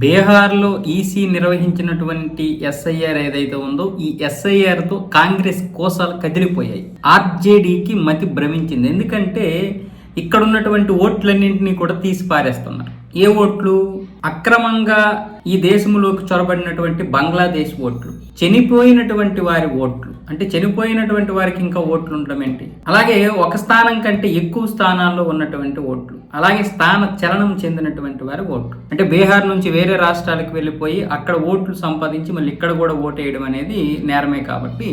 బీహార్లో ఈసీ నిర్వహించినటువంటి ఎస్ఐఆర్ ఏదైతే ఉందో ఈ ఎస్ఐఆర్తో కాంగ్రెస్ కోసాలు కదిలిపోయాయి. ఆర్జేడీకి మతి భ్రమించింది. ఎందుకంటే ఇక్కడ ఉన్నటువంటి ఓట్లన్నింటినీ కూడా తీసి పారేస్తున్నారు ఏ ఓట్లు? అక్రమంగా ఈ దేశంలోకి చొరబడినటువంటి బంగ్లాదేశ్ ఓట్లు చనిపోయినటువంటి వారి ఓట్లు అంటే చనిపోయినటువంటి వారికి ఇంకా ఓట్లు ఉండడం ఏంటి? అలాగే ఒక స్థానం కంటే ఎక్కువ స్థానాల్లో ఉన్నటువంటి ఓట్లు అలాగే స్థాన చలనం చెందినటువంటి వారి ఓట్లు. అంటే బీహార్ నుంచి వేరే రాష్ట్రాలకు వెళ్ళిపోయి అక్కడ ఓట్లు సంపాదించి మళ్ళీ ఇక్కడ కూడా ఓటు వేయడం అనేది నేరమే కాబట్టి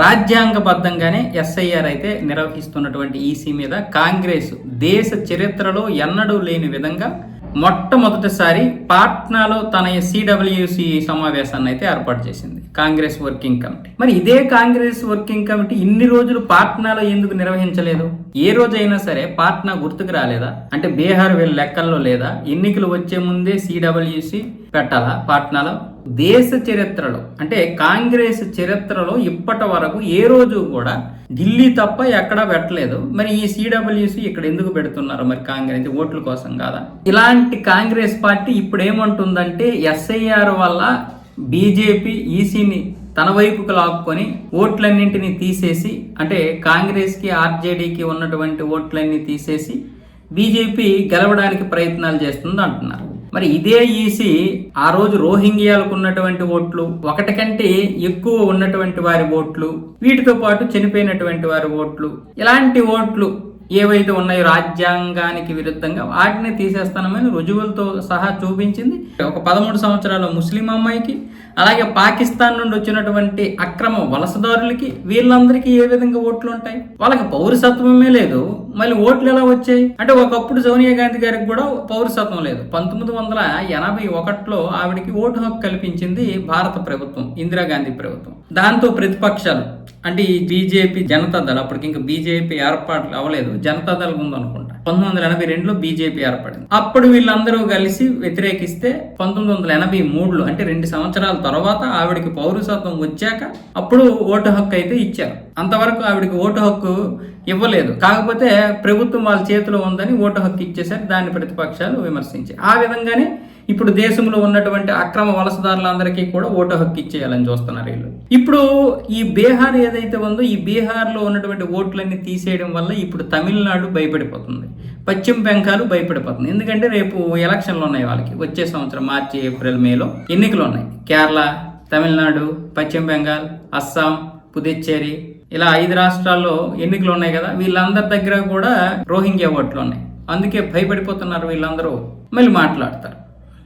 రాజ్యాంగబద్ధంగానే ఎస్ఐఆర్ అయితే నిర్వహిస్తున్నటువంటి ఈసీ మీద కాంగ్రెస్ దేశ చరిత్రలో ఎన్నడూ లేని విధంగా మొట్టమొదటిసారి పాట్నాలో తన సిడబ్ల్యూసి సమావేశాన్ని అయితే ఏర్పాటు చేసింది. Congress working committee. మరి ఇదే కాంగ్రెస్ వర్కింగ్ కమిటీ ఇన్ని రోజులు పాట్నాలో ఎందుకు నిర్వహించలేదు? ఏ రోజైనా సరే పాట్నా గుర్తుకు రాలేదా? అంటే బీహార్ వీళ్ళ లెక్కల్లో లేదా? ఎన్నికలు వచ్చే ముందే సిడబ్ల్యూసి పెట్టాలా పాట్నాలో? దేశ చరిత్రలో అంటే కాంగ్రెస్ చరిత్రలో ఇప్పటి వరకు ఏ రోజు కూడా ఢిల్లీ తప్ప ఎక్కడా పెట్టలేదు. మరి ఈ సిడబ్ల్యూసి ఇక్కడ ఎందుకు పెడుతున్నారు మరి కాంగ్రెస్ ఓట్ల కోసం కాదా? ఇలాంటి కాంగ్రెస్ పార్టీ ఇప్పుడు ఏమంటుందంటే ఎస్ఐఆర్ వల్ల బీజేపీ ఈసీని తన వైపుకు లాక్కొని ఓట్లన్నింటినీ తీసేసి అంటే కాంగ్రెస్కి ఆర్జేడీకి ఉన్నటువంటి ఓట్లన్నీ తీసేసి బీజేపీ గెలవడానికి ప్రయత్నాలు చేస్తుంది అంటున్నారు. మరి ఇదే ఈసీ ఆ రోజు రోహింగ్యాలకు ఉన్నటువంటి ఓట్లు ఒకటి కంటే ఎక్కువ ఉన్నటువంటి వారి ఓట్లు వీటితో పాటు చనిపోయినటువంటి వారి ఓట్లు ఇలాంటి ఓట్లు ఏవైతే ఉన్నాయో రాజ్యాంగానికి విరుద్ధంగా వాటిని తీసేస్తానమని రుజువులతో సహా చూపించింది. ఒక పదమూడు సంవత్సరాల ముస్లిం అమ్మాయికి అలాగే పాకిస్తాన్ నుండి వచ్చినటువంటి అక్రమ వలసదారులకి వీళ్ళందరికీ ఏ విధంగా ఓట్లు ఉంటాయి? వాళ్ళకి పౌరసత్వమే లేదు. మళ్ళీ ఓట్లు ఎలా వచ్చాయి? అంటే ఒకప్పుడు సోనియా గాంధీ గారికి కూడా పౌరసత్వం లేదు. పంతొమ్మిది వందల ఎనభై ఒకటిలో ఆవిడకి ఓటు హక్కు కల్పించింది భారత ప్రభుత్వం ఇందిరాగాంధీ ప్రభుత్వం. దాంతో ప్రతిపక్షాలు అంటే ఈ బీజేపీ జనతాదళ్ అప్పటికి ఇంకా బీజేపీ ఏర్పాట్లు అవ్వలేదు. జనతాదళ్ ముందు అనుకుంటా. పంతొమ్మిది వందల ఎనభై రెండులో బీజేపీ ఏర్పడింది. అప్పుడు వీళ్ళందరూ కలిసి వ్యతిరేకిస్తే పంతొమ్మిది వందల ఎనభై మూడులో అంటే రెండు సంవత్సరాల తర్వాత ఆవిడకి పౌరసత్వం వచ్చాక అప్పుడు ఓటు హక్కు అయితే ఇచ్చారు. అంతవరకు ఆవిడకి ఓటు హక్కు ఇవ్వలేదు. కాకపోతే ప్రభుత్వం వాళ్ళ చేతిలో ఉందని ఓటు హక్కు ఇచ్చేసరికి దాన్ని ప్రతిపక్షాలు విమర్శించాయి. ఆ విధంగానే ఇప్పుడు దేశంలో ఉన్నటువంటి అక్రమ వలసదారులందరికీ కూడా ఓటు హక్కు ఇచ్చేయాలని చూస్తున్నారు వీళ్ళు. ఇప్పుడు ఈ బీహార్ ఏదైతే ఉందో ఈ బీహార్లో ఉన్నటువంటి ఓట్లన్నీ తీసేయడం వల్ల ఇప్పుడు తమిళనాడు భయపడిపోతుంది. పశ్చిమ బెంగాల్ భయపడిపోతుంది. ఎందుకంటే రేపు ఎలక్షన్లు ఉన్నాయి వాళ్ళకి. వచ్చే సంవత్సరం మార్చి ఏప్రిల్ మేలో ఎన్నికలు ఉన్నాయి. కేరళ తమిళనాడు పశ్చిమ బెంగాల్ అస్సాం పుదుచ్చేరి ఇలా ఐదు రాష్ట్రాల్లో ఎన్నికలు ఉన్నాయి కదా వీళ్ళందరి దగ్గర కూడా రోహింగ్యా ఓట్లు ఉన్నాయి అందుకే భయపడిపోతున్నారు వీళ్ళందరూ. మళ్ళీ మాట్లాడతారు.